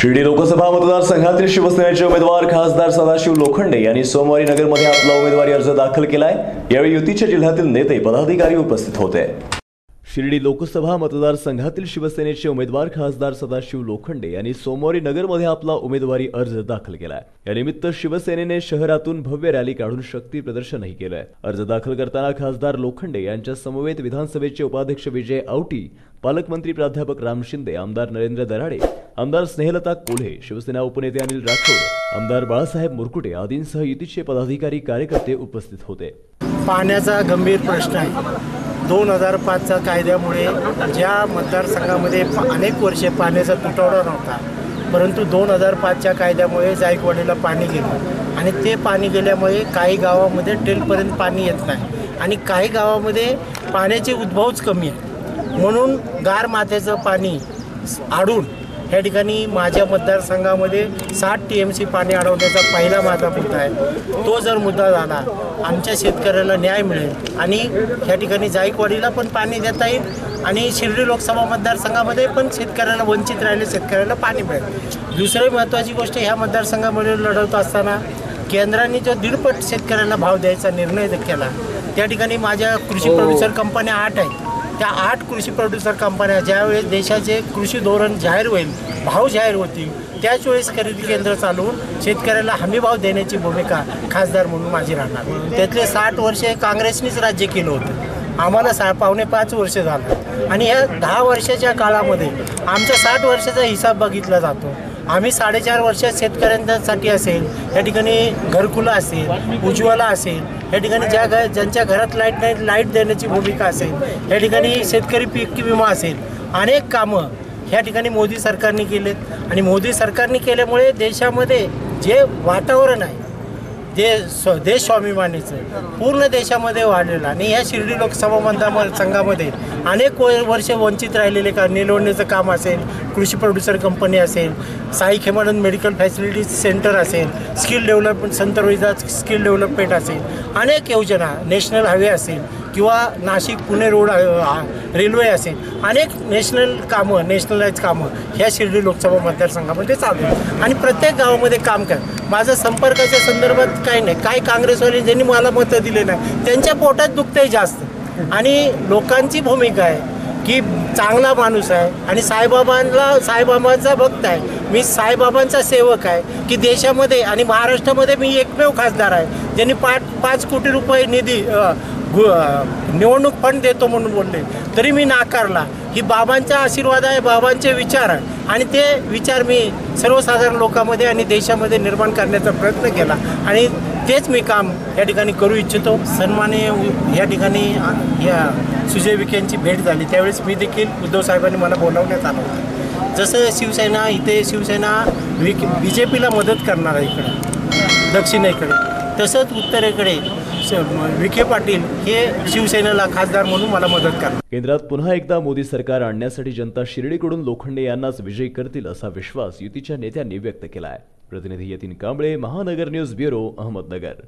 शिर्डी लोकसभा मतदारसंघातील शिवसेनेचे उमेदवार खासदार सदाशिव लोखंडे यांनी सोमवारी नगरमध्ये आपला उमेदवारी अर्ज दाखल केलाय. यावेळी युतीच्या जिल्ह्यातील नेते पदाधिकारी उपस्थित होते. शिर्डी लोकसभा मतदारसंघातील शिवसेनेचे उमेदवार खासदार सदाशिव लोखंडे यांनी सोमवारी नगरमध्ये आपला उमेदवारी अर्ज दाखल केलाय. यानिमित्त शिवसेनेने शहरातून भव्य रॅली काढून शक्ती प्रदर्शनही केलंय. अर्ज दाखल करताना खासदार लोखंडे यांच्या समवेत विधानसभेचे उपाध्यक्ष विजय औटी पालकमंत्री प्राध्यापक राम शिंदे आमदार नरेंद्र दराडे आमदार स्नेहलता कोल्हे शिवसेना उपनेते अनिल राठोड आमदार बाळासाहेब मुरकुटे आदींसह युतीचे पदाधिकारी कार्यकर्ते उपस्थित होते. पाण्याचा गंभीर प्रश्न आहे. दोन हजार पाचच्या कायद्यामुळे ज्या मतदारसंघामध्ये अनेक वर्षे पाण्याचा तुटवडा नव्हता परंतु दोन हजार पाचच्या कायद्यामुळे जायकवाडीला पाणी गेलं. आणि ते पाणी गेल्यामुळे काही गावामध्ये टेलपर्यंत पाणी येत नाही. आणि काही गावामध्ये पाण्याचे उद्भवच कमी आहे म्हणून गार माथ्याचं पाणी आडून या ठिकाणी माझ्या मतदारसंघामध्ये साठ टी एम सी पाणी अडवण्याचा पहिला माझा मुद्दा आहे. तो जर मुद्दा झाला आमच्या शेतकऱ्याला न्याय मिळेल आणि या ठिकाणी जायकवाडीला पण पाणी देता येईल आणि शिर्डी लोकसभा मतदारसंघामध्ये पण शेतकऱ्याला वंचित राहिले शेतकऱ्याला पाणी मिळेल. दुसरी महत्त्वाची गोष्ट ह्या मतदारसंघामध्ये लढवत असताना केंद्राने जो दीडपट शेतकऱ्यांना भाव द्यायचा निर्णय केला त्या ठिकाणी माझ्या कृषी प्रोड्युसर कंपन्या आठ आहेत. त्या आठ कृषी प्रोड्युसर कंपन्या ज्यावेळेस देशाचे कृषी धोरण जाहीर होईल भाव जाहीर होतील त्याच वेळेस खरेदी केंद्र चालवून शेतकऱ्याला हमी भाव देण्याची भूमिका खासदार म्हणून माझी राहणार. त्यातले साठ वर्षे काँग्रेसनीच राज्य केलं होतं. आम्हाला सा पावणे पाच वर्ष झालं. आणि या दहा वर्षाच्या काळामध्ये आमच्या साठ वर्षाचा हिसाब बघितला जातो. आम्ही साडेचार वर्षात शेतकऱ्यांसाठी असेल या ठिकाणी घरकुलं असेल उज्ज्वला असेल या ठिकाणी ज्या घर ज्यांच्या घरात लाइट नाही लाइट देण्याची भूमिका असेल या ठिकाणी शेतकरी पीक विमा असेल अनेक कामं ह्या ठिकाणी मोदी सरकारने केलेत. आणि मोदी सरकारने केल्यामुळे देशामध्ये जे वातावरण आहे देश स्वाभिमानीचं पूर्ण देशामध्ये वाढलेलं. आणि ह्या शिर्डी लोकसभा मतदारसंघामध्ये अनेक वर्ष वंचित राहिलेले का निलवण्याचं काम असेल कृषी प्रोड्युसर कंपनी असेल Sai Khemanand medical facilities centre असेल skill development Sant Rohidas skill development असेल अनेक योजना नॅशनल हायवे असेल किंवा नाशिक पुणे रोड रेल्वे असेल अनेक नॅशनल कामं नॅशनलाइज कामं ह्या शिर्डी लोकसभा मतदारसंघामध्ये चालू आहेत. आणि प्रत्येक गावामध्ये काम कर. माझा संपर्काच्या संदर्भात काही नाही. काही काँग्रेसवाले ज्यांनी मला मतं दिले नाही त्यांच्या पोटात दुखतंही जास्त. आणि लोकांची भूमिका आहे की चांगला माणूस आहे आणि साईबाबांना साईबाबांचा भक्त आहे. मी साईबाबांचा सेवक आहे की देशामध्ये आणि महाराष्ट्रामध्ये मी एकमेव खासदार आहे. ज्यांनी पाच पाच कोटी रुपये निधी निवडणूक फंड देतो म्हणून बोलले. तरी मी नाकारला. ही बाबांचा आशीर्वाद आहे बाबांचे विचार आहे. आणि ते विचार मी सर्वसाधारण लोकांमध्ये आणि देशामध्ये निर्माण करण्याचा प्रयत्न केला. आणि तेच मी काम या ठिकाणी करू इच्छितो. सन्माने या ठिकाणी या सुजय विखेंची भेट झाली. त्यावेळेस मी देखील उद्धव साहेबांनी मला बोलावण्यात आलं होतं. जसं शिवसेना इथे शिवसेना विखे बी जे पीला मदत करणार आहे इकडे. दक्षिणेकडे. तसंच उत्तरेकडे. विखे पाटील हे शिवसेनेला खासदार म्हणून मला मदत करा केंद्रात पुन्हा एकदा मोदी सरकार आणण्यासाठी जनता शिर्डीकडून लोखंडे यांनाच विजयी करतील असा विश्वास युतीच्या नेत्यांनी व्यक्त केला आहे प्रतिनिधी यतीन कांबळे महानगर न्यूज ब्युरो अहमदनगर.